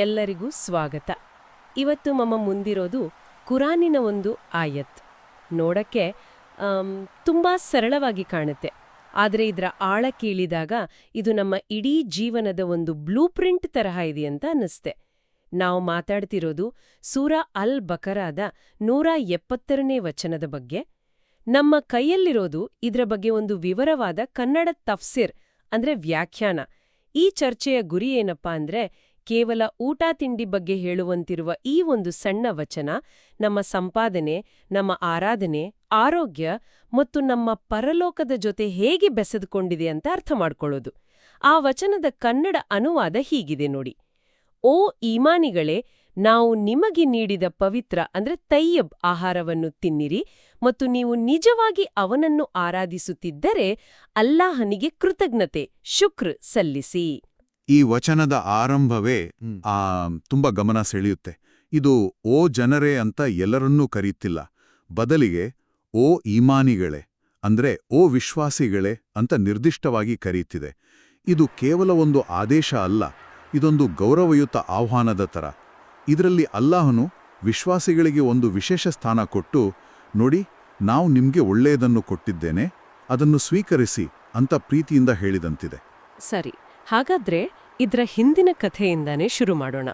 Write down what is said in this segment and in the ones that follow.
ಎಲ್ಲರಿಗೂ ಸ್ವಾಗತ. ಇವತ್ತು ಮಮ್ಮ ಮುಂದಿರೋದು ಕುರಾನಿನ ಒಂದು ಆಯತ್. ನೋಡಕ್ಕೆ ತುಂಬ ಸರಳವಾಗಿ ಕಾಣುತ್ತೆ. ಆದರೆ ಇದರ ಆಳ ಕೇಳಿದಾಗ ಇದು ನಮ್ಮ ಇಡೀ ಜೀವನದ ಒಂದು ಬ್ಲೂ ಪ್ರಿಂಟ್ ತರಹ ಇದೆಯಂತ ಅನ್ನಿಸ್ತೆ. ನಾವು ಮಾತಾಡ್ತಿರೋದು ಸೂರ ಅಲ್ ಬಕರಾದ ನೂರ ಎಪ್ಪತ್ತರನೇ ವಚನದ ಬಗ್ಗೆ. ನಮ್ಮ ಕೈಯಲ್ಲಿರೋದು ಇದರ ಬಗ್ಗೆ ಒಂದು ವಿವರವಾದ ಕನ್ನಡ ತಫ್ಸಿರ್, ಅಂದ್ರೆ ವ್ಯಾಖ್ಯಾನ. ಈ ಚರ್ಚೆಯ ಗುರಿ ಏನಪ್ಪಾ ಅಂದ್ರೆ ಕೇವಲ ಊಟ ತಿಂಡಿ ಬಗ್ಗೆ ಹೇಳುವಂತಿರುವ ಈ ಒಂದು ಸಣ್ಣ ವಚನ ನಮ್ಮ ಸಂಪಾದನೆ, ನಮ್ಮ ಆರಾಧನೆ, ಆರೋಗ್ಯ ಮತ್ತು ನಮ್ಮ ಪರಲೋಕದ ಜೊತೆ ಹೇಗೆ ಬೆಸೆದುಕೊಂಡಿದೆ ಅಂತ ಅರ್ಥ ಮಾಡ್ಕೊಳ್ಳೋದು. ಆ ವಚನದ ಕನ್ನಡ ಅನುವಾದ ಹೀಗಿದೆ ನೋಡಿ. ಓ ಈಮಾನಿಗಳೇ ನಾವು ನಿಮಗೆ ನೀಡಿದ ಪವಿತ್ರ ಅಂದ್ರೆ ತಯ್ಯಬ್ ಆಹಾರವನ್ನು ತಿನ್ನಿರಿ ಮತ್ತು ನೀವು ನಿಜವಾಗಿ ಅವನನ್ನು ಆರಾಧಿಸುತ್ತಿದ್ದರೆ ಅಲ್ಲಾಹನಿಗೆ ಕೃತಜ್ಞತೆ, ಶುಕ್ರ್ ಸಲ್ಲಿಸಿ. ಈ ವಚನದ ಆರಂಭವೇ ಆ ತುಂಬ ಗಮನ ಸೆಳೆಯುತ್ತೆ. ಇದು ಓ ಜನರೇ ಅಂತ ಎಲ್ಲರನ್ನೂ ಕರೀತಿಲ್ಲ. ಬದಲಿಗೆ ಓ ಈಮಾನಿಗಳೇ ಅಂದ್ರೆ ಓ ವಿಶ್ವಾಸಿಗಳೇ ಅಂತ ನಿರ್ದಿಷ್ಟವಾಗಿ ಕರೀತಿದೆ. ಇದು ಕೇವಲ ಒಂದು ಆದೇಶ ಅಲ್ಲ ಇದೊಂದು ಗೌರವಯುತ ಆಹ್ವಾನದ ಥರ. ಇದರಲ್ಲಿ ಅಲ್ಲಾಹನು ವಿಶ್ವಾಸಿಗಳಿಗೆ ಒಂದು ವಿಶೇಷ ಸ್ಥಾನ ಕೊಟ್ಟು ನೋಡಿ ನಾವು ನಿಮಗೆ ಒಳ್ಳೆಯದನ್ನು ಕೊಟ್ಟಿದ್ದೇನೆ ಅದನ್ನು ಸ್ವೀಕರಿಸಿ ಅಂತ ಪ್ರೀತಿಯಿಂದ ಹೇಳಿದಂತಿದೆ. ಸರಿ ಹಾಗಾದ್ರೆ ಇದ್ರ ಹಿಂದಿನ ಕಥೆಯಿಂದಾನೇ ಶುರು ಮಾಡೋಣ.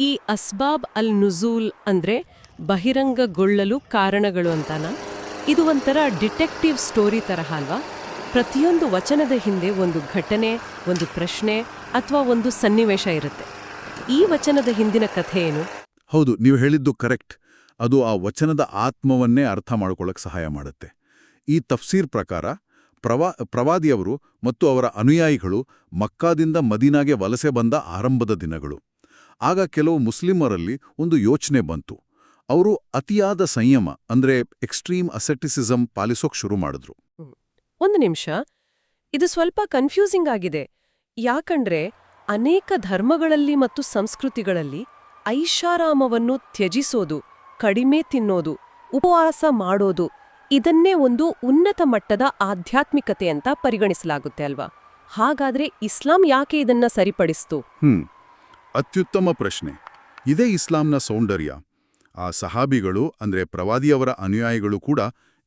ಈ ಅಸ್ಬಾಬ್ ಅಲ್ ನುಜೂಲ್ ಅಂದ್ರೆ ಬಹಿರಂಗಗೊಳ್ಳಲು ಕಾರಣಗಳು ಅಂತಾನ? ಇದು ಒಂಥರ ಡಿಟೆಕ್ಟಿವ್ ಸ್ಟೋರಿ ತರಹ ಅಲ್ವಾ? ಪ್ರತಿಯೊಂದು ವಚನದ ಹಿಂದೆ ಒಂದು ಘಟನೆ, ಒಂದು ಪ್ರಶ್ನೆ ಅಥವಾ ಒಂದು ಸನ್ನಿವೇಶ ಇರುತ್ತೆ. ಈ ವಚನದ ಹಿಂದಿನ ಕಥೆ ಏನು? ಹೌದು, ನೀವು ಹೇಳಿದ್ದು ಕರೆಕ್ಟ್. ಅದು ಆ ವಚನದ ಆತ್ಮವನ್ನೇ ಅರ್ಥ ಮಾಡಿಕೊಳ್ಳಕ್ಕೆ ಸಹಾಯ ಮಾಡುತ್ತೆ. ಈ ತಫ್ಸೀರ್ ಪ್ರಕಾರ ಪ್ರವಾ, ಪ್ರವಾದಿಯವರು ಮತ್ತು ಅವರ ಅನುಯಾಯಿಗಳು ಮಕ್ಕಾದಿಂದ ಮದೀನಾಗೆ ವಲಸೆ ಬಂದ ಆರಂಭದ ದಿನಗಳು. ಆಗ ಕೆಲವು ಮುಸ್ಲಿಮರಲ್ಲಿ ಒಂದು ಯೋಚನೆ ಬಂತು. ಅವರು ಅತಿಯಾದ ಸಂಯಮ, ಅಂದ್ರೆ ಎಕ್ಸ್ಟ್ರೀಮ್ ಅಸೆಟಿಸಿಸಂ ಪಾಲಿಸೋಕ್ ಶುರು ಮಾಡಿದ್ರು. ಒಂದು ನಿಮಿಷ. ಇದು ಸ್ವಲ್ಪ ಕನ್ಫ್ಯೂಸಿಂಗ್ ಆಗಿದೆ. ಯಾಕಂದ್ರೆ ಅನೇಕ ಧರ್ಮಗಳಲ್ಲಿ ಮತ್ತು ಸಂಸ್ಕೃತಿಗಳಲ್ಲಿ ಐಷಾರಾಮವನ್ನು ತ್ಯಜಿಸೋದು, ಕಡಿಮೆ ತಿನ್ನೋದು, ಉಪವಾಸ ಮಾಡೋದು ಇದನ್ನೇ ಒಂದು ಉನ್ನತ ಮಟ್ಟದ ಆಧ್ಯಾತ್ಮಿಕತೆ ಅಂತ ಪರಿಗಣಿಸಲಾಗುತ್ತೆ ಅಲ್ವಾ? ಹಾಗಾದ್ರೆ ಇಸ್ಲಾಂ ಯಾಕೆ ಇದನ್ನ ಸರಿಪಡಿಸ್ತು? ಹ್ಮ್. ಅತ್ಯುತ್ತಮ ಪ್ರಶ್ನೆ. ಇದೇ ಇಸ್ಲಾಂನ ಸೌಂದರ್ಯ. ಆ ಸಹಾಬಿಗಳು, ಅಂದ್ರೆ ಪ್ರವಾದಿಯವರ ಅನುಯಾಯಿಗಳು ಕೂಡ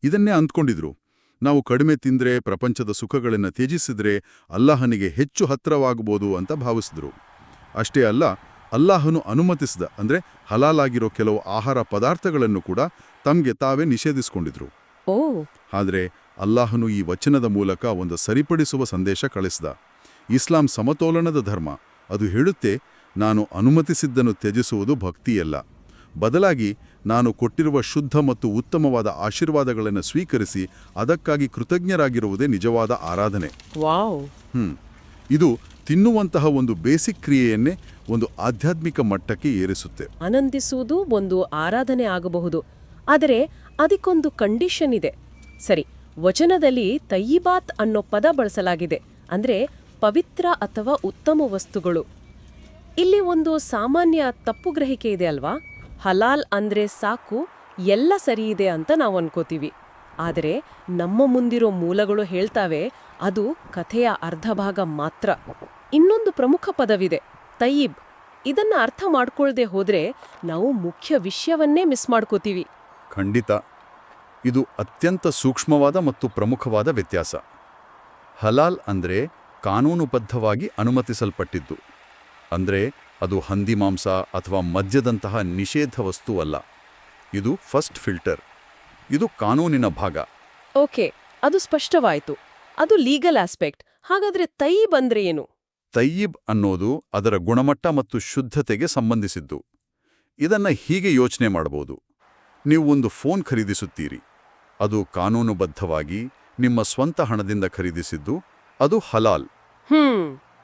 ಇದನ್ನೇ ಅಂದ್ಕೊಂಡಿದ್ರು. ನಾವು ಕಡಿಮೆ ತಿಂದ್ರೆ, ಪ್ರಪಂಚದ ಸುಖಗಳನ್ನು ತ್ಯಜಿಸಿದ್ರೆ ಅಲ್ಲಾಹನಿಗೆ ಹೆಚ್ಚು ಹತ್ರವಾಗಬಹುದು ಅಂತ ಭಾವಿಸಿದ್ರು. ಅಷ್ಟೇ ಅಲ್ಲ, ಅಲ್ಲಾಹನು ಅನುಮತಿಸಿದ, ಅಂದ್ರೆ ಹಲಾಲಾಗಿರೋ ಕೆಲವು ಆಹಾರ ಪದಾರ್ಥಗಳನ್ನು ಕೂಡ ತಮ್ಗೆ ತಾವೇ ನಿಷೇಧಿಸಿಕೊಂಡಿದ್ರು. ಓ. ಆದರೆ ಅಲ್ಲಾಹನು ಈ ವಚನದ ಮೂಲಕ ಒಂದು ಸರಿಪಡಿಸುವ ಸಂದೇಶ ಕಳಿಸಿದ. ಇಸ್ಲಾಂ ಸಮತೋಲನದ ಧರ್ಮ. ಅದು ಹೇಳುತ್ತೆ ನಾನು ಅನುಮತಿಸಿದ್ದನ್ನು ತ್ಯಜಿಸುವುದು ಭಕ್ತಿಯಲ್ಲ. ಬದಲಾಗಿ ನಾನು ಕೊಟ್ಟಿರುವ ಶುದ್ಧ ಮತ್ತು ಉತ್ತಮವಾದ ಆಶೀರ್ವಾದಗಳನ್ನು ಸ್ವೀಕರಿಸಿ ಅದಕ್ಕಾಗಿ ಕೃತಜ್ಞರಾಗಿರುವುದೇ ನಿಜವಾದ ಆರಾಧನೆ. ಹ್ಮ್. ಇದು ತಿನ್ನುವಂತಹ ಒಂದು ಬೇಸಿಕ್ ಕ್ರಿಯೆಯನ್ನೇ ಒಂದು ಆಧ್ಯಾತ್ಮಿಕ ಮಟ್ಟಕ್ಕೆ ಏರಿಸುತ್ತೆ. ಆನಂದಿಸುವುದು ಒಂದು ಆರಾಧನೆ ಆಗಬಹುದು. ಆದರೆ ಅದಕ್ಕೊಂದು ಕಂಡೀಷನ್ ಇದೆ. ಸರಿ, ವಚನದಲ್ಲಿ ತಯ್ಯಿಬಾತ್ ಅನ್ನೋ ಪದ ಬಳಸಲಾಗಿದೆ. ಅಂದರೆ ಪವಿತ್ರ ಅಥವಾ ಉತ್ತಮ ವಸ್ತುಗಳು. ಇಲ್ಲಿ ಒಂದು ಸಾಮಾನ್ಯ ತಪ್ಪು ಗ್ರಹಿಕೆ ಇದೆ ಅಲ್ವಾ? ಹಲಾಲ್ ಅಂದರೆ ಸಾಕು, ಎಲ್ಲ ಸರಿ ಇದೆ ಅಂತ ನಾವು ಅನ್ಕೋತೀವಿ. ಆದರೆ ನಮ್ಮ ಮುಂದಿರೋ ಮೂಲಗಳು ಹೇಳ್ತಾವೆ, ಅದು ಕಥೆಯ ಅರ್ಧ ಭಾಗ ಮಾತ್ರ. ಇನ್ನೊಂದು ಪ್ರಮುಖ ಪದವಿದೆ, ತಯ್ಯಿಬ್. ಇದನ್ನು ಅರ್ಥ ಮಾಡ್ಕೊಳ್ದೆ ಹೋದರೆ ನಾವು ಮುಖ್ಯ ವಿಷಯವನ್ನೇ ಮಿಸ್ ಮಾಡ್ಕೋತೀವಿ. ಖಂಡಿತ. ಇದು ಅತ್ಯಂತ ಸೂಕ್ಷ್ಮವಾದ ಮತ್ತು ಪ್ರಮುಖವಾದ ವ್ಯತ್ಯಾಸ. ಹಲಾಲ್ ಅಂದರೆ ಕಾನೂನುಬದ್ಧವಾಗಿ ಅನುಮತಿಸಲ್ಪಟ್ಟಿದ್ದು. ಅಂದರೆ ಅದು ಹಂದಿ ಮಾಂಸ ಅಥವಾ ಮದ್ಯದಂತಹ ನಿಷೇಧ ವಸ್ತುವಲ್ಲ ಇದು ಫಸ್ಟ್ ಫಿಲ್ಟರ್. ಇದು ಕಾನೂನಿನ ಭಾಗ. ಓಕೆ ಅದು ಸ್ಪಷ್ಟವಾಯಿತು. ಅದು ಲೀಗಲ್ ಆಸ್ಪೆಕ್ಟ್. ಹಾಗಾದ್ರೆ ತೈಬ್ ಅಂದ್ರೆ ಏನು? ತಯ್ಯಿಬ್ ಅನ್ನೋದು ಅದರ ಗುಣಮಟ್ಟ ಮತ್ತು ಶುದ್ಧತೆಗೆ ಸಂಬಂಧಿಸಿದ್ದು. ಇದನ್ನ ಹೀಗೆ ಯೋಚನೆ ಮಾಡಬಹುದು. ನೀವು ಒಂದು ಫೋನ್ ಖರೀದಿಸುತ್ತೀರಿ. ಅದು ಕಾನೂನುಬದ್ಧವಾಗಿ ನಿಮ್ಮ ಸ್ವಂತ ಹಣದಿಂದ ಖರೀದಿಸಿದ್ದು ಅದು ಹಲಾಲ್.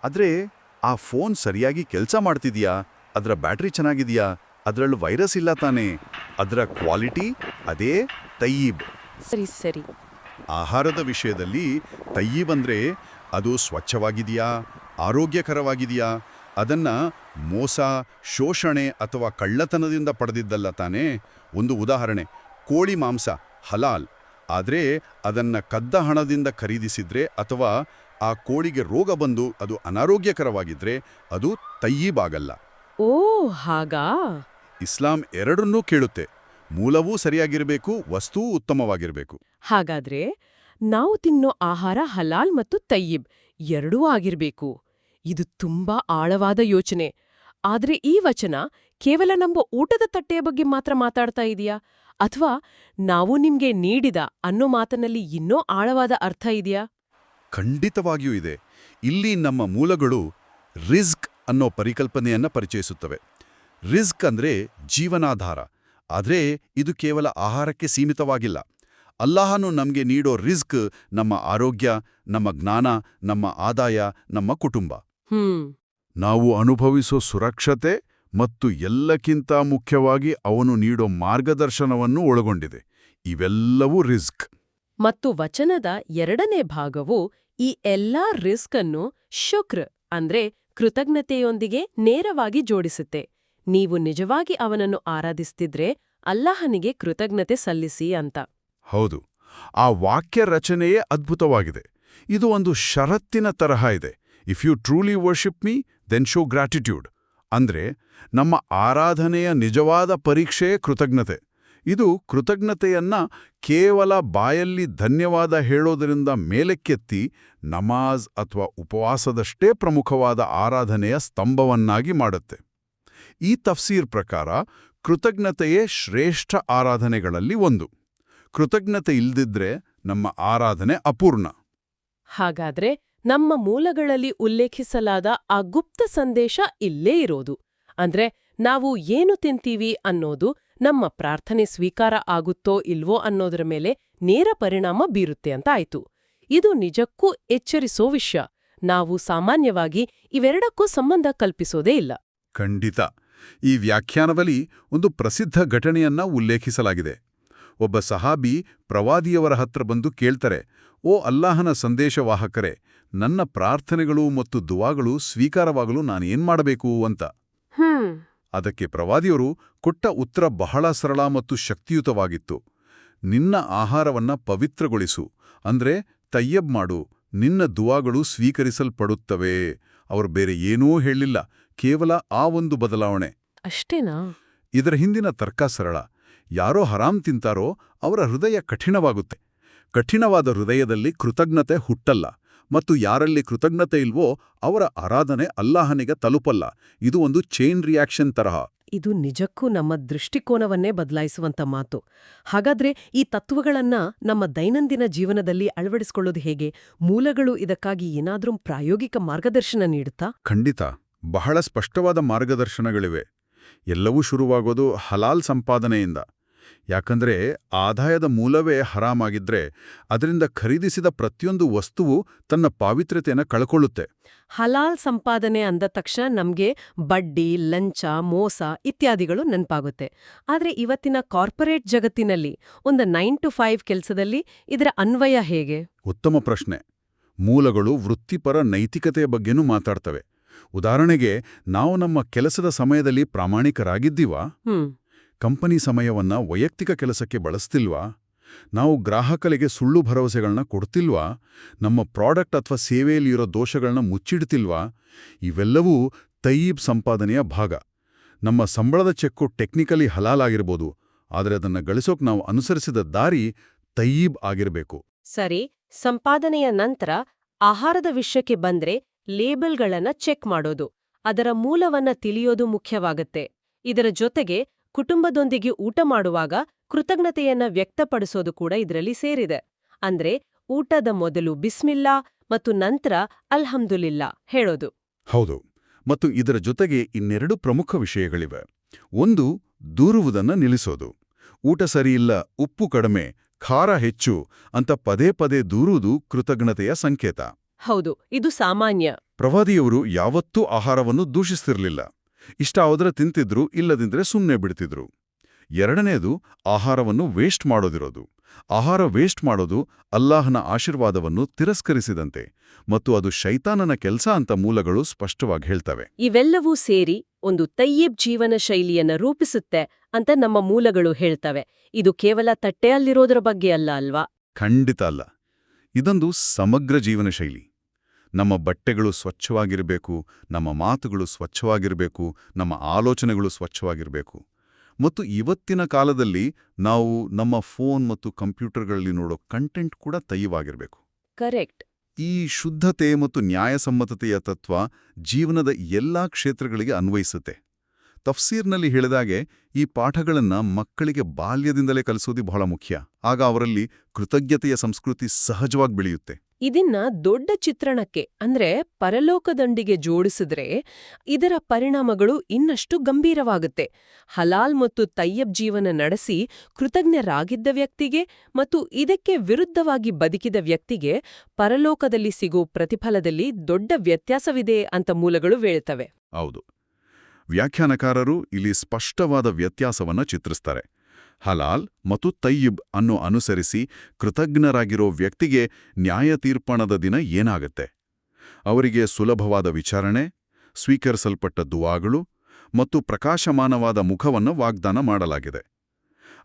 ಆದರೆ ಆ ಫೋನ್ ಸರಿಯಾಗಿ ಕೆಲಸ ಮಾಡ್ತಿದೆಯಾ? ಅದರ ಬ್ಯಾಟ್ರಿ ಚೆನ್ನಾಗಿದೆಯಾ? ಅದರಲ್ಲೂ ವೈರಸ್ ಇಲ್ಲ ತಾನೇ? ಅದರ ಕ್ವಾಲಿಟಿ? ಅದೇ ತಯ್ಯೀಬ್. ಸರಿ ಸರಿ. ಆಹಾರದ ವಿಷಯದಲ್ಲಿ ತಯ್ಯೀಬ್ ಅಂದರೆ ಅದು ಸ್ವಚ್ಛವಾಗಿದೆಯಾ? ಆರೋಗ್ಯಕರವಾಗಿದೆಯಾ? ಅದನ್ನ ಮೋಸ ಶೋಷಣೆ ಅಥವಾ ಕಳ್ಳತನದಿಂದ ಪಡೆದಿದ್ದಲ್ಲ ತಾನೇ? ಒಂದು ಉದಾಹರಣೆ ಕೋಳಿ ಮಾಂಸ ಹಲಾಲ್. ಆದರೆ ಅದನ್ನ ಕದ್ದ ಹಣದಿಂದ ಖರೀದಿಸಿದ್ರೆ ಅಥವಾ ಆ ಕೋಳಿಗೆ ರೋಗ ಬಂದು ಅದು ಅನಾರೋಗ್ಯಕರವಾಗಿದ್ರೆ ಅದು ತಯ್ಯೀಬಾಗಲ್ಲ. ಓ ಹಾಗಾ? ಇಸ್ಲಾಂ ಎರಡನ್ನೂ ಕೇಳುತ್ತೆ. ಮೂಲವೂ ಸರಿಯಾಗಿರಬೇಕು ವಸ್ತುವೂ ಉತ್ತಮವಾಗಿರಬೇಕು. ಹಾಗಾದ್ರೆ ನಾವು ತಿನ್ನೋ ಆಹಾರ ಹಲಾಲ್ ಮತ್ತು ತಯ್ಯಿಬ್ ಎರಡೂ ಆಗಿರ್ಬೇಕು. ಇದು ತುಂಬಾ ಆಳವಾದ ಯೋಚನೆ. ಆದ್ರೆ ಈ ವಚನ ಕೇವಲ ನಮ್ಮ ಊಟದ ತಟ್ಟೆಯ ಬಗ್ಗೆ ಮಾತ್ರ ಮಾತಾಡ್ತಾ ಇದೆಯಾ? ಅಥವಾ ನಾವು ನಿಮ್ಗೆ ನೀಡಿದ ಅನ್ನೋ ಮಾತನಲ್ಲಿ ಇನ್ನೂ ಆಳವಾದ ಅರ್ಥ ಇದೆಯಾ? ಖಂಡಿತವಾಗಿಯೂ ಇದೆ. ಇಲ್ಲಿ ನಮ್ಮ ಮೂಲಗಳು ರಿಸ್ಕ್ ಅನ್ನೋ ಪರಿಕಲ್ಪನೆಯನ್ನ ಪರಿಚಯಿಸುತ್ತವೆ. ರಿಸ್ಕ್ ಅಂದ್ರೆ ಜೀವನಾಧಾರ. ಆದ್ರೆ ಇದು ಕೇವಲ ಆಹಾರಕ್ಕೆ ಸೀಮಿತವಾಗಿಲ್ಲ. ಅಲ್ಲಾಹನು ನಮಗೆ ನೀಡೋ ರಿಸ್ಕ್ ನಮ್ಮ ಆರೋಗ್ಯ, ನಮ್ಮ ಜ್ಞಾನ, ನಮ್ಮ ಆದಾಯ, ನಮ್ಮ ಕುಟುಂಬ. ನಾವು ಅನುಭವಿಸೋ ಸುರಕ್ಷತೆ ಮತ್ತು ಎಲ್ಲಕ್ಕಿಂತ ಮುಖ್ಯವಾಗಿ ಅವನು ನೀಡೋ ಮಾರ್ಗದರ್ಶನವನ್ನು ಒಳಗೊಂಡಿದೆ. ಇವೆಲ್ಲವೂ ರಿಸ್ಕ್. ಮತ್ತು ವಚನದ ಎರಡನೇ ಭಾಗವು ಈ ಎಲ್ಲಾ ರಿಸ್ಕ್ ಅನ್ನು ಶುಕ್ರ ಅಂದ್ರೆ ಕೃತಜ್ಞತೆಯೊಂದಿಗೆ ನೇರವಾಗಿ ಜೋಡಿಸುತ್ತೆ. ನೀವು ನಿಜವಾಗಿ ಅವನನ್ನು ಆರಾಧಿಸ್ತಿದ್ರೆ ಅಲ್ಲಾಹನಿಗೆ ಕೃತಜ್ಞತೆ ಸಲ್ಲಿಸಿ ಅಂತ. ಹೌದು. ಆ ವಾಕ್ಯ ರಚನೆಯೇ ಅದ್ಭುತವಾಗಿದೆ. ಇದು ಒಂದು ಷರತ್ತಿನ ತರಹ ಇದೆ. If you truly worship me then show gratitude ಅಂದರೆ, ನಮ್ಮ ಆರಾಧನೆಯ ನಿಜವಾದ ಪರೀಕ್ಷೆಯೇ ಕೃತಜ್ಞತೆ. ಇದು ಕೃತಜ್ಞತೆಯನ್ನ ಕೇವಲ ಬಾಯಲ್ಲಿ ಧನ್ಯವಾದ ಹೇಳೋದರಿಂದ ಮೇಲಕ್ಕೆತ್ತಿ ನಮಾಜ್ ಅಥವಾ ಉಪವಾಸದಷ್ಟೇ ಪ್ರಮುಖವಾದ ಆರಾಧನೆಯ ಸ್ತಂಭವನ್ನಾಗಿ ಮಾಡುತ್ತೆ. ಈ ತಫ್ಸೀರ್ ಪ್ರಕಾರ ಕೃತಜ್ಞತೆಯೇ ಶ್ರೇಷ್ಠ ಆರಾಧನೆಗಳಲ್ಲಿ ಒಂದು. ಕೃತಜ್ಞತೆ ಇಲ್ದಿದ್ರೆ ನಮ್ಮ ಆರಾಧನೆ ಅಪೂರ್ಣ. ಹಾಗಾದ್ರೆ ನಮ್ಮ ಮೂಲಗಳಲ್ಲಿ ಉಲ್ಲೇಖಿಸಲಾದ ಆ ಗುಪ್ತ ಸಂದೇಶ ಇಲ್ಲೇ ಇರೋದು. ಅಂದ್ರೆ ನಾವು ಏನು ತಿಂತೀವಿ ಅನ್ನೋದು ನಮ್ಮ ಪ್ರಾರ್ಥನೆ ಸ್ವೀಕಾರ ಆಗುತ್ತೋ ಇಲ್ವೋ ಅನ್ನೋದರ ಮೇಲೆ ನೇರ ಪರಿಣಾಮ ಬೀರುತ್ತೆ ಅಂತ ಆಯ್ತು. ಇದು ನಿಜಕ್ಕೂ ಎಚ್ಚರಿಸೋ ವಿಷಯ. ನಾವು ಸಾಮಾನ್ಯವಾಗಿ ಇವೆರಡಕ್ಕೂ ಸಂಬಂಧ ಕಲ್ಪಿಸೋದೇ ಇಲ್ಲ. ಖಂಡಿತ. ಈ ವ್ಯಾಖ್ಯಾನದಲ್ಲಿ ಒಂದು ಪ್ರಸಿದ್ಧ ಘಟನೆಯನ್ನ ಉಲ್ಲೇಖಿಸಲಾಗಿದೆ. ಒಬ್ಬ ಸಹಾಬಿ ಪ್ರವಾದಿಯವರ ಹತ್ರ ಬಂದು ಕೇಳ್ತಾರೆ ಓ ಅಲ್ಲಾಹನ ಸಂದೇಶವಾಹಕರೇ ನನ್ನ ಪ್ರಾರ್ಥನೆಗಳು ಮತ್ತು ದುವಾಗಳು ಸ್ವೀಕಾರವಾಗಲು ನಾನೇನ್ ಮಾಡಬೇಕು ಅಂತ? ಹ್ಮ್. ಅದಕ್ಕೆ ಪ್ರವಾದಿಯವರು ಕೊಟ್ಟ ಉತ್ತರ ಬಹಳ ಸರಳ ಮತ್ತು ಶಕ್ತಿಯುತವಾಗಿತ್ತು. ನಿನ್ನ ಆಹಾರವನ್ನ ಪವಿತ್ರಗೊಳಿಸು ಅಂದ್ರೆ ತಯ್ಯಬ್ ಮಾಡು ನಿನ್ನ ದುವಾಗಳು ಸ್ವೀಕರಿಸಲ್ಪಡುತ್ತವೆ. ಅವರು ಬೇರೆ ಏನೂ ಹೇಳಿಲ್ಲ ಕೇವಲ ಆ ಒಂದು ಬದಲಾವಣೆ. ಅಷ್ಟೇನಾ? ಇದರ ಹಿಂದಿನ ತರ್ಕ ಸರಳ. ಯಾರೋ ಹರಾಮ್ ತಿಂತಾರೋ ಅವರ ಹೃದಯ ಕಠಿಣವಾಗುತ್ತೆ. ಕಠಿಣವಾದ ಹೃದಯದಲ್ಲಿ ಕೃತಜ್ಞತೆ ಹುಟ್ಟಲ್ಲ ಮತ್ತು ಯಾರಲ್ಲಿ ಕೃತಜ್ಞತೆ ಇಲ್ವೋ ಅವರ ಆರಾಧನೆ ಅಲ್ಲಾಹನಿಗೆ ತಲುಪಲ್ಲ. ಇದು ಒಂದು ಚೈನ್ ರಿಯಾಕ್ಷನ್ ತರಹ. ಇದು ನಿಜಕ್ಕೂ ನಮ್ಮ ದೃಷ್ಟಿಕೋನವನ್ನೇ ಬದಲಾಯಿಸುವಂತ ಮಾತು. ಹಾಗಾದ್ರೆ ಈ ತತ್ವಗಳನ್ನ ನಮ್ಮ ದೈನಂದಿನ ಜೀವನದಲ್ಲಿ ಅಳವಡಿಸಿಕೊಳ್ಳೋದು ಹೇಗೆ? ಮೂಲಗಳು ಇದಕ್ಕಾಗಿ ಏನಾದ್ರೂ ಪ್ರಾಯೋಗಿಕ ಮಾರ್ಗದರ್ಶನ ನೀಡುತ್ತಾ? ಖಂಡಿತ. ಬಹಳ ಸ್ಪಷ್ಟವಾದ ಮಾರ್ಗದರ್ಶನಗಳಿವೆ. ಎಲ್ಲವೂ ಶುರುವಾಗೋದು ಹಲಾಲ್ ಸಂಪಾದನೆಯಿಂದ. ಯಾಕಂದ್ರೆ ಆದಾಯದ ಮೂಲವೇ ಹರಾಮಾಗಿದ್ರೆ ಅದರಿಂದ ಖರೀದಿಸಿದ ಪ್ರತಿಯೊಂದು ವಸ್ತುವು ತನ್ನ ಪಾವಿತ್ರ್ಯತೆಯನ್ನು ಕಳ್ಕೊಳ್ಳುತ್ತೆ. ಹಲಾಲ್ ಸಂಪಾದನೆ ಅಂದ ತಕ್ಷಣ ನಮ್ಗೆ ಬಡ್ಡಿ ಲಂಚ ಮೋಸ ಇತ್ಯಾದಿಗಳು ನೆನಪಾಗುತ್ತೆ. ಆದರೆ ಇವತ್ತಿನ ಕಾರ್ಪೊರೇಟ್ ಜಗತ್ತಿನಲ್ಲಿ ಒಂದು ನೈನ್ ಟು ಫೈವ್ ಕೆಲಸದಲ್ಲಿ ಇದರ ಅನ್ವಯ ಹೇಗೆ? ಉತ್ತಮ ಪ್ರಶ್ನೆ. ಮೂಲಗಳು ವೃತ್ತಿಪರ ನೈತಿಕತೆಯ ಬಗ್ಗೆನೂ ಮಾತಾಡ್ತವೆ. ಉದಾಹರಣೆಗೆ ನಾವು ನಮ್ಮ ಕೆಲಸದ ಸಮಯದಲ್ಲಿ ಪ್ರಾಮಾಣಿಕರಾಗಿದ್ದೀವಾ? ಹ್ಮ್. ಕಂಪನಿ ಸಮಯವನ್ನ ವೈಯಕ್ತಿಕ ಕೆಲಸಕ್ಕೆ ಬಳಸ್ತಿಲ್ವಾ? ನಾವು ಗ್ರಾಹಕರಿಗೆ ಸುಳ್ಳು ಭರವಸೆಗಳನ್ನ ಕೊಡ್ತಿಲ್ವಾ? ನಮ್ಮ ಪ್ರಾಡಕ್ಟ್ ಅಥವಾ ಸೇವೆಯಲ್ಲಿರೋ ದೋಷಗಳನ್ನ ಮುಚ್ಚಿಡ್ತಿಲ್ವಾ? ಇವೆಲ್ಲವೂ ತಯ್ಯೀಬ್ ಸಂಪಾದನೆಯ ಭಾಗ. ನಮ್ಮ ಸಂಬಳದ ಚೆಕ್ಕು ಟೆಕ್ನಿಕಲಿ ಹಲಾಲಾಗಿರ್ಬೋದು, ಆದರೆ ಅದನ್ನ ಗಳಿಸೋಕ್ ನಾವು ಅನುಸರಿಸಿದ ದಾರಿ ತಯ್ಯೀಬ್ ಆಗಿರಬೇಕು. ಸರಿ, ಸಂಪಾದನೆಯ ನಂತರ ಆಹಾರದ ವಿಷಯಕ್ಕೆ ಬಂದ್ರೆ ಲೇಬಲ್ಗಳನ್ನ ಚೆಕ್ ಮಾಡೋದು, ಅದರ ಮೂಲವನ್ನ ತಿಳಿಯೋದು ಮುಖ್ಯವಾಗತ್ತೆ. ಇದರ ಜೊತೆಗೆ ಕುಟುಂಬದೊಂದಿಗೆ ಊಟ ಮಾಡುವಾಗ ಕೃತಜ್ಞತೆಯನ್ನ ವ್ಯಕ್ತಪಡಿಸೋದು ಕೂಡ ಇದರಲ್ಲಿ ಸೇರಿದೆ. ಅಂದ್ರೆ ಊಟದ ಮೊದಲು ಬಿಸ್ಮಿಲ್ಲಾ ಮತ್ತು ನಂತರ ಅಲ್ಹಮ್ದುಲಿಲ್ಲಾ ಹೇಳೋದು. ಹೌದು. ಮತ್ತು ಇದರ ಜೊತೆಗೆ ಇನ್ನೆರಡು ಪ್ರಮುಖ ವಿಷಯಗಳಿವೆ. ಒಂದು ದೂರುವುದನ್ನ ನಿಲ್ಲಿಸೋದು. ಊಟ ಸರಿಯಿಲ್ಲ ಉಪ್ಪು ಕಡಿಮೆ ಖಾರ ಹೆಚ್ಚು ಅಂತ ಪದೇ ಪದೇ ದೂರುವುದು ಕೃತಜ್ಞತೆಯ ಸಂಕೇತ. ಹೌದು ಇದು ಸಾಮಾನ್ಯ. ಪ್ರವಾದಿಯವರು ಯಾವತ್ತೂ ಆಹಾರವನ್ನು ದೂಷಿಸ್ತಿರ್ಲಿಲ್ಲ. ಇಷ್ಟ ತಿಂತಿದ್ರು ಇಲ್ಲದಿದ್ರೆ ಸುಮ್ಮನೆ ಬಿಡ್ತಿದ್ರು. ಎರಡನೇದು ಆಹಾರವನ್ನು ವೇಸ್ಟ್ ಮಾಡೋದಿರೋದು. ಆಹಾರ ವೇಸ್ಟ್ ಮಾಡೋದು ಅಲ್ಲಾಹನ ಆಶೀರ್ವಾದವನ್ನು ತಿರಸ್ಕರಿಸಿದಂತೆ ಮತ್ತು ಅದು ಶೈತಾನನ ಕೆಲಸ ಅಂತ ಮೂಲಗಳು ಸ್ಪಷ್ಟವಾಗಿ ಹೇಳ್ತವೆ. ಇವೆಲ್ಲವೂ ಸೇರಿ ಒಂದು ತಯ್ಯಬ್ ಜೀವನ ಶೈಲಿಯನ್ನ ರೂಪಿಸುತ್ತೆ ಅಂತ ನಮ್ಮ ಮೂಲಗಳು ಹೇಳ್ತವೆ. ಇದು ಕೇವಲ ತಟ್ಟೆಯಲ್ಲಿರೋದ್ರ ಬಗ್ಗೆ ಅಲ್ಲ ಅಲ್ವಾ? ಖಂಡಿತ ಅಲ್ಲ. ಇದೊಂದು ಸಮಗ್ರ ಜೀವನ ಶೈಲಿ. ನಮ್ಮ ಬಟ್ಟೆಗಳು ಸ್ವಚ್ಛವಾಗಿರಬೇಕು ನಮ್ಮ ಮಾತುಗಳು ಸ್ವಚ್ಛವಾಗಿರಬೇಕು ನಮ್ಮ ಆಲೋಚನೆಗಳು ಸ್ವಚ್ಛವಾಗಿರಬೇಕು. ಮತ್ತು ಇವತ್ತಿನ ಕಾಲದಲ್ಲಿ ನಾವು ನಮ್ಮ ಫೋನ್ ಮತ್ತು ಕಂಪ್ಯೂಟರ್ಗಳಲ್ಲಿ ನೋಡೋ ಕಂಟೆಂಟ್ ಕೂಡ ತೈಯವಾಗಿರಬೇಕು ಕರೆಕ್ಟ್. ಈ ಶುದ್ಧತೆ ಮತ್ತು ನ್ಯಾಯಸಮ್ಮತತೆಯ ತತ್ವ ಜೀವನದ ಎಲ್ಲಾ ಕ್ಷೇತ್ರಗಳಿಗೆ ಅನ್ವಯಿಸುತ್ತೆ. ತಫ್ಸೀರ್ನಲ್ಲಿ ಹೇಳಿದಾಗೆ ಈ ಪಾಠಗಳನ್ನು ಮಕ್ಕಳಿಗೆ ಬಾಲ್ಯದಿಂದಲೇ ಕಲಿಸೋದು ಬಹಳ ಮುಖ್ಯ. ಆಗ ಅವರಲ್ಲಿ ಕೃತಜ್ಞತೆಯ ಸಂಸ್ಕೃತಿ ಸಹಜವಾಗಿ ಬೆಳೆಯುತ್ತೆ. ಇದನ್ನ ದೊಡ್ಡ ಚಿತ್ರಣಕ್ಕೆ, ಅಂದ್ರೆ ಪರಲೋಕದಂಡಿಗೆ ಜೋಡಿಸಿದ್ರೆ ಇದರ ಪರಿಣಾಮಗಳು ಇನ್ನಷ್ಟು ಗಂಭೀರವಾಗುತ್ತೆ. ಹಲಾಲ್ ಮತ್ತು ತಯ್ಯಬ್ ಜೀವನ ನಡೆಸಿ ಕೃತಜ್ಞರಾಗಿದ್ದ ವ್ಯಕ್ತಿಗೆ ಮತ್ತು ಇದಕ್ಕೆ ವಿರುದ್ಧವಾಗಿ ಬದುಕಿದ ವ್ಯಕ್ತಿಗೆ ಪರಲೋಕದಲ್ಲಿ ಸಿಗೋ ಪ್ರತಿಫಲದಲ್ಲಿ ದೊಡ್ಡ ವ್ಯತ್ಯಾಸವಿದೆ ಅಂತ ಮೂಲಗಳು ಹೇಳ್ತವೆ. ಹೌದು. ವ್ಯಾಖ್ಯಾನಕಾರರು ಇಲ್ಲಿ ಸ್ಪಷ್ಟವಾದ ವ್ಯತ್ಯಾಸವನ್ನು ಚಿತ್ರಿಸ್ತಾರೆ. ಹಲಾಲ್ ಮತ್ತು ತಯ್ಯಿಬ್ ಅನ್ನು ಅನುಸರಿಸಿ ಕೃತಜ್ಞರಾಗಿರೋ ವ್ಯಕ್ತಿಗೆ ನ್ಯಾಯ ತೀರ್ಪಣದ ದಿನ ಏನಾಗತ್ತೆ? ಅವರಿಗೆ ಸುಲಭವಾದ ವಿಚಾರಣೆ ಸ್ವೀಕರಿಸಲ್ಪಟ್ಟ ದುವಾಗಳು ಮತ್ತು ಪ್ರಕಾಶಮಾನವಾದ ಮುಖವನ್ನು ವಾಗ್ದಾನ ಮಾಡಲಾಗಿದೆ.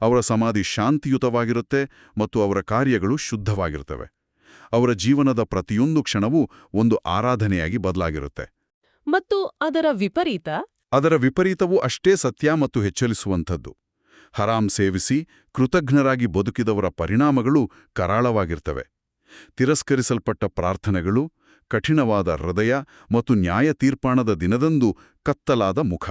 ಅವರ ಸಮಾಧಿ ಶಾಂತಿಯುತವಾಗಿರುತ್ತೆ ಮತ್ತು ಅವರ ಕಾರ್ಯಗಳು ಶುದ್ಧವಾಗಿರುತ್ತವೆ ಅವರ ಜೀವನದ ಪ್ರತಿಯೊಂದು ಕ್ಷಣವೂ ಒಂದು ಆರಾಧನೆಯಾಗಿ ಬದಲಾಗಿರುತ್ತೆ. ಮತ್ತು ಅದರ ವಿಪರೀತ? ಅದರ ವಿಪರೀತವೂ ಅಷ್ಟೇ ಸತ್ಯ ಮತ್ತು ಹೆಚ್ಚಲಿಸುವಂಥದ್ದು. ಹರಾಂ ಸೇವಿಸಿ ಕೃತಜ್ಞರಾಗಿ ಬದುಕಿದವರ ಪರಿಣಾಮಗಳು ಕರಾಳವಾಗಿರ್ತವೆ. ತಿರಸ್ಕರಿಸಲ್ಪಟ್ಟ ಪ್ರಾರ್ಥನೆಗಳು, ಕಠಿಣವಾದ ಹೃದಯ ಮತ್ತು ನ್ಯಾಯ ತೀರ್ಪಾಣದ ದಿನದಂದು ಕತ್ತಲಾದ ಮುಖ.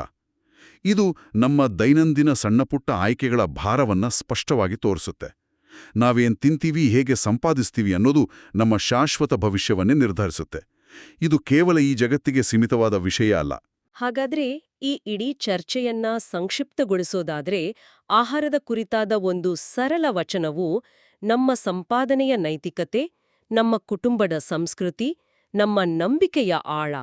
ಇದು ನಮ್ಮ ದೈನಂದಿನ ಸಣ್ಣಪುಟ್ಟ ಆಯ್ಕೆಗಳ ಭಾರವನ್ನ ಸ್ಪಷ್ಟವಾಗಿ ತೋರಿಸುತ್ತೆ. ನಾವೇನ್ ತಿಂತೀವಿ, ಹೇಗೆ ಸಂಪಾದಿಸ್ತೀವಿ ಅನ್ನೋದು ನಮ್ಮ ಶಾಶ್ವತ ಭವಿಷ್ಯವನ್ನೇ ನಿರ್ಧರಿಸುತ್ತೆ. ಇದು ಕೇವಲ ಈ ಜಗತ್ತಿಗೆ ಸೀಮಿತವಾದ ವಿಷಯ ಅಲ್ಲ. ಹಾಗಾದ್ರೆ ಈ ಇಡೀ ಚರ್ಚೆಯನ್ನ ಸಂಕ್ಷಿಪ್ತಗೊಳಿಸೋದಾದ್ರೆ, ಆಹಾರದ ಕುರಿತಾದ ಒಂದು ಸರಳ ವಚನವು ನಮ್ಮ ಸಂಪಾದನೆಯ ನೈತಿಕತೆ, ನಮ್ಮ ಕುಟುಂಬದ ಸಂಸ್ಕೃತಿ, ನಮ್ಮ ನಂಬಿಕೆಯ ಆಳ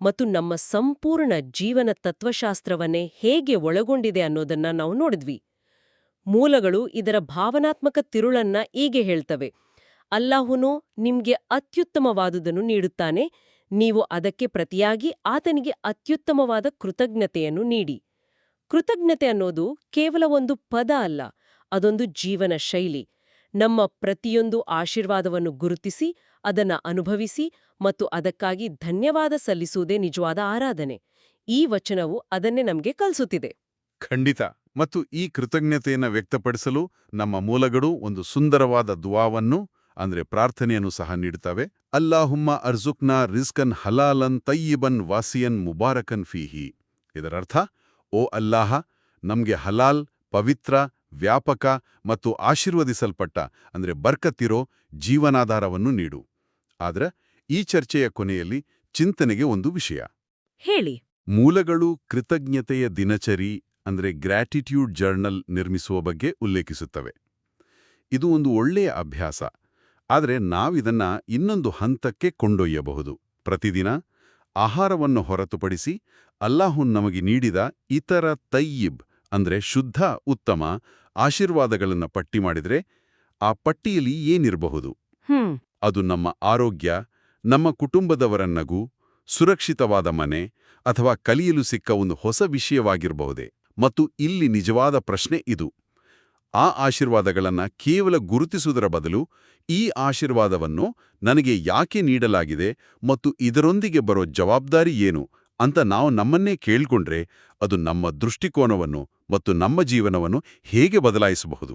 ಮತ್ತು ನಮ್ಮ ಸಂಪೂರ್ಣ ಜೀವನ ತತ್ವಶಾಸ್ತ್ರವನ್ನೇ ಹೇಗೆ ಒಳಗೊಂಡಿದೆ ಅನ್ನೋದನ್ನ ನಾವು ನೋಡಿದ್ವಿ. ಮೂಲಗಳು ಇದರ ಭಾವನಾತ್ಮಕ ತಿರುಳನ್ನ ಹೀಗೆ ಹೇಳ್ತವೆ. ಅಲ್ಲಾಹುನು ನಿಮ್ಗೆ ಅತ್ಯುತ್ತಮವಾದುದನ್ನು ನೀಡುತ್ತಾನೆ ನೀವು ಅದಕ್ಕೆ ಪ್ರತಿಯಾಗಿ ಆತನಿಗೆ ಅತ್ಯುತ್ತಮವಾದ ಕೃತಜ್ಞತೆಯನ್ನು ನೀಡಿ. ಕೃತಜ್ಞತೆ ಅನ್ನೋದು ಕೇವಲ ಒಂದು ಪದ ಅಲ್ಲ, ಅದೊಂದು ಜೀವನ ಶೈಲಿ. ನಮ್ಮ ಪ್ರತಿಯೊಂದು ಆಶೀರ್ವಾದವನ್ನು ಗುರುತಿಸಿ, ಅದನ್ನ ಅನುಭವಿಸಿ ಮತ್ತು ಅದಕ್ಕಾಗಿ ಧನ್ಯವಾದ ಸಲ್ಲಿಸುವುದೇ ನಿಜವಾದ ಆರಾಧನೆ. ಈ ವಚನವು ಅದನ್ನೇ ನಮಗೆ ಕಲಿಸುತ್ತಿದೆ. ಖಂಡಿತ. ಮತ್ತು ಈ ಕೃತಜ್ಞತೆಯನ್ನು ವ್ಯಕ್ತಪಡಿಸಲು ನಮ್ಮ ಮೂಲಗಳು ಒಂದು ಸುಂದರವಾದ ದುವಾವನ್ನು ಅಂದ್ರೆ ಪ್ರಾರ್ಥನೆಯನ್ನು ಸಹ ನೀಡುತ್ತವೆ ಅಲ್ಲಾಹುಮ್ಮ ಅರ್ಜುಕ್ನ ರಿಸ್ಕನ್ ಹಲಾಲನ್ ತಯ್ಯಿಬನ್ ವಾಸಿಯನ್ ಮುಬಾರಕನ್ ಫೀಹಿ. ಇದರರ್ಥ ಓ ಅಲ್ಲಾಹ ನಮಗೆ ಹಲಾಲ್ ಪವಿತ್ರ ವ್ಯಾಪಕ ಮತ್ತು ಆಶೀರ್ವದಿಸಲ್ಪಟ್ಟ ಅಂದ್ರೆ ಬರ್ಕತ್ತಿರೋ ಜೀವನಾಧಾರವನ್ನು ನೀಡು. ಆದರೆ ಈ ಚರ್ಚೆಯ ಕೊನೆಯಲ್ಲಿ ಚಿಂತನೆಗೆ ಒಂದು ವಿಷಯ. ಹೇಳಿ. ಮೂಲಗಳು ಕೃತಜ್ಞತೆಯ ದಿನಚರಿ ಅಂದ್ರೆ ಗ್ರ್ಯಾಟಿಟ್ಯೂಡ್ ಜರ್ನಲ್ ನಿರ್ಮಿಸುವ ಬಗ್ಗೆ ಉಲ್ಲೇಖಿಸುತ್ತವೆ. ಇದು ಒಂದು ಒಳ್ಳೆಯ ಅಭ್ಯಾಸ. ಆದರೆ ನಾವಿದನ್ನ ಇನ್ನೊಂದು ಹಂತಕ್ಕೆ ಕೊಂಡೊಯ್ಯಬಹುದು. ಪ್ರತಿದಿನ ಆಹಾರವನ್ನು ಹೊರತುಪಡಿಸಿ ಅಲ್ಲಾಹುನ್ ನಮಗೆ ನೀಡಿದ ಇತರ ತಯ್ಯಿಬ್ ಅಂದ್ರೆ ಶುದ್ಧ ಉತ್ತಮ ಆಶೀರ್ವಾದಗಳನ್ನು ಪಟ್ಟಿ ಮಾಡಿದರೆ ಆ ಪಟ್ಟಿಯಲ್ಲಿ ಏನಿರಬಹುದು? ಅದು ನಮ್ಮ ಆರೋಗ್ಯ ನಮ್ಮ ಕುಟುಂಬದವರ ನಗು ಸುರಕ್ಷಿತವಾದ ಮನೆ ಅಥವಾ ಕಲಿಯಲು ಸಿಕ್ಕ ಒಂದು ಹೊಸ ವಿಷಯವಾಗಿರಬಹುದೇ? ಮತ್ತು ಇಲ್ಲಿ ನಿಜವಾದ ಪ್ರಶ್ನೆ ಇದು. ಆ ಆಶೀರ್ವಾದಗಳನ್ನು ಕೇವಲ ಗುರುತಿಸುವುದರ ಬದಲು ಈ ಆಶೀರ್ವಾದವನ್ನು ನನಗೆ ಯಾಕೆ ನೀಡಲಾಗಿದೆ ಮತ್ತು ಇದರೊಂದಿಗೆ ಬರೋ ಜವಾಬ್ದಾರಿ ಏನು ಅಂತ ನಾವು ನಮ್ಮನ್ನೇ ಕೇಳ್ಕೊಂಡ್ರೆ ಅದು ನಮ್ಮ ದೃಷ್ಟಿಕೋನವನ್ನು ಮತ್ತು ನಮ್ಮ ಜೀವನವನ್ನು ಹೇಗೆ ಬದಲಾಯಿಸಬಹುದು?